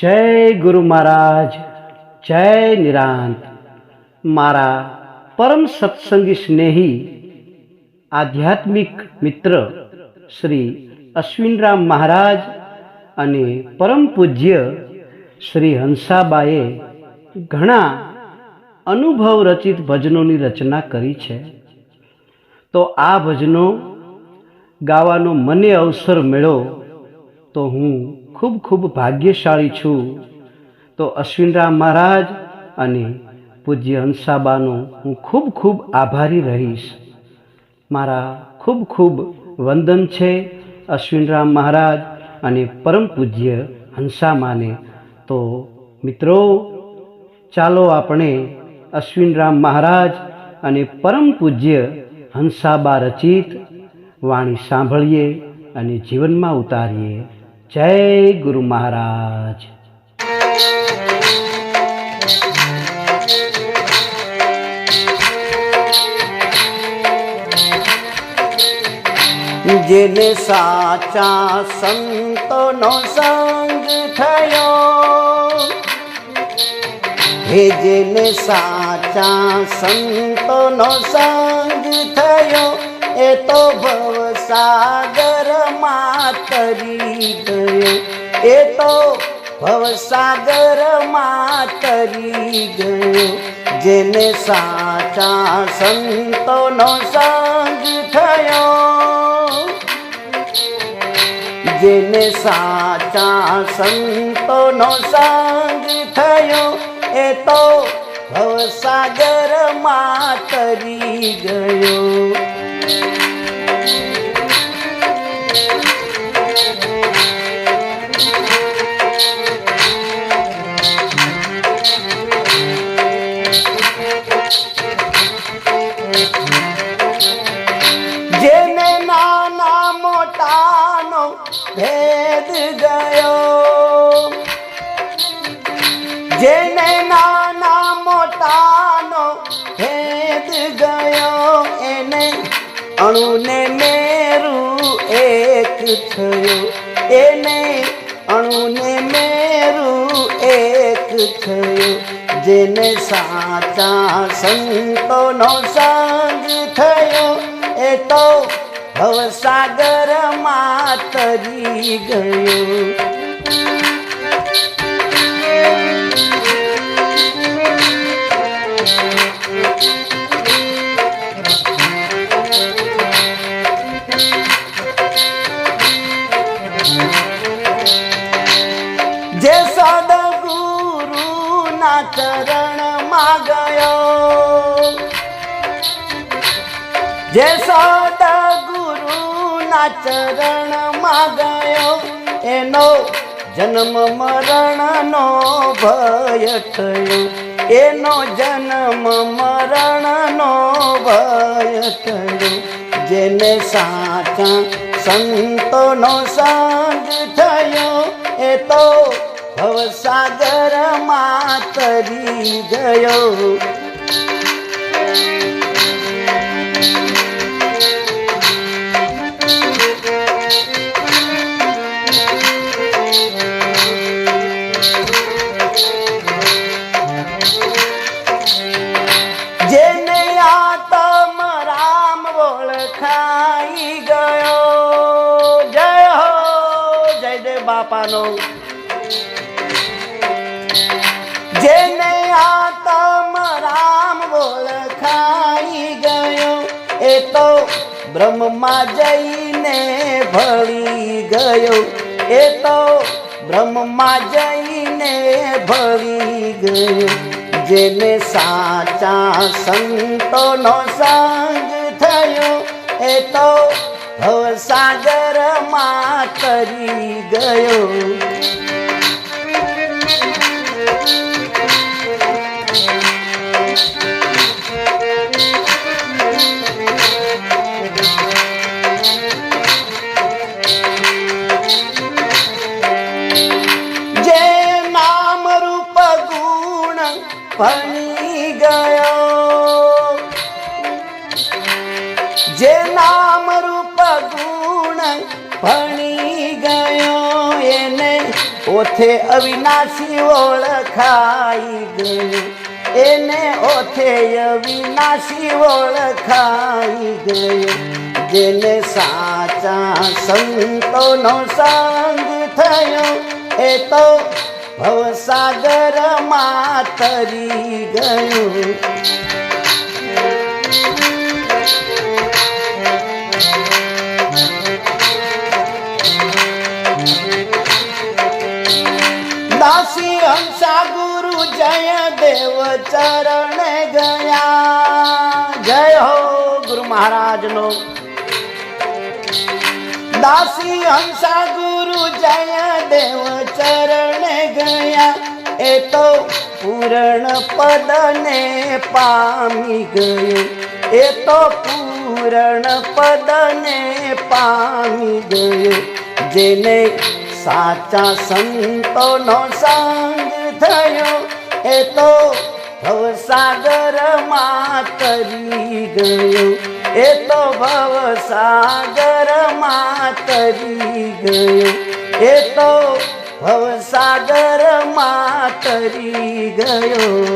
જય ગુરુ મહારાજ, જય નિરાંત. મારા પરમ સત્સંગી સ્નેહી, આધ્યાત્મિક મિત્ર શ્રી અશ્વિનરામ મહારાજ અને પરમ પૂજ્ય શ્રી હંસાબાએ ઘણા અનુભવ રચિત ભજનોની રચના કરી છે. તો આ ભજનો ગાવાનો મને અવસર મળ્યો તો હું ખૂબ ખૂબ ભાગ્યશાળી છું. તો અશ્વિનરામ મહારાજ અને પૂજ્ય હંસાબાનો હું ખૂબ ખૂબ આભારી રહીશ. મારા ખૂબ ખૂબ વંદન છે અશ્વિનરામ મહારાજ અને પરમ પૂજ્ય હંસામાને. તો મિત્રો, ચાલો આપણે અશ્વિનરામ મહારાજ અને પરમ પૂજ્ય હંસાબા રચિત વાણી સાંભળીએ અને જીવનમાં ઉતારીએ. જય ગુરુ મહારાજ. જેને સાચા સંતોનો સંગ થયો, હે જેને સાચા સંતોનો સંગ થયો, એ તો ભવસાગરમાં તરી ગયો. એ તો ભવસાગરમાં તરી ગયો. જેને સાચા સંતોનો સંગ થયો. જેને સાચા સંતોનો સંગ થયો. એ તો ભવસાગરમાં તરી ગયો. ભેદ ગયો. જેને નાના મોટાનો ભેદ ગયો, એને અણુને મેરું એક થયું. એને અણુને મેરું એક થયું. જેને સાચા સંતોનો સંગ થયો, એ તો ભવસાગરમાં તરી ગયો. જે સદગુરુના ચરણમાં ગયો. જે સદગુરુના ચરણમાં ગયો. એનો જન્મ મરણનો ભય થયો. એનો જન્મ મરણનો ભય થયો. જેને સાચા સંતોનો સાંજ થયો, એ તો ભવસાગરમાં તરી ગયો. ઓળખાઈ ગયો. જય હો, જય દેવ બાપાનો. જેને આતમ રામ ઓળખાઈ ગયો, એ તો બ્રહ્મમાં જઈને ભળી ગયો. એ તો બ્રહ્મમાં જઈને ભળી ગયો. જેને સાચા સંતોનો સંગ થયો એ તો સાગરમાં તરી ગયો. ભણી ગયો એને ઓથે અવિનાશી ઓળખાઈ ગયું એને ઓથે અવિનાશી ઓળખાઈ ગયું જેને સાચા સંતોનો સંગ થયો, એ તો ભવસાગરમાં તરી ગયું. મહારાજનો. દાસી હંસા ગુરુ જય દેવ ચરણે ગયા. એ તો પૂરણ પદને પામી ગયું. એ તો પૂરણ પદને પામી ગયું. જેને સાચા સંતોનો સંગ થયો, એ તો ભવસાગરમાં કરી ગયો. એ તો ભવસાગરમાં તરી ગયો. એ તો ભવ સાગરમાં તરી ગયો.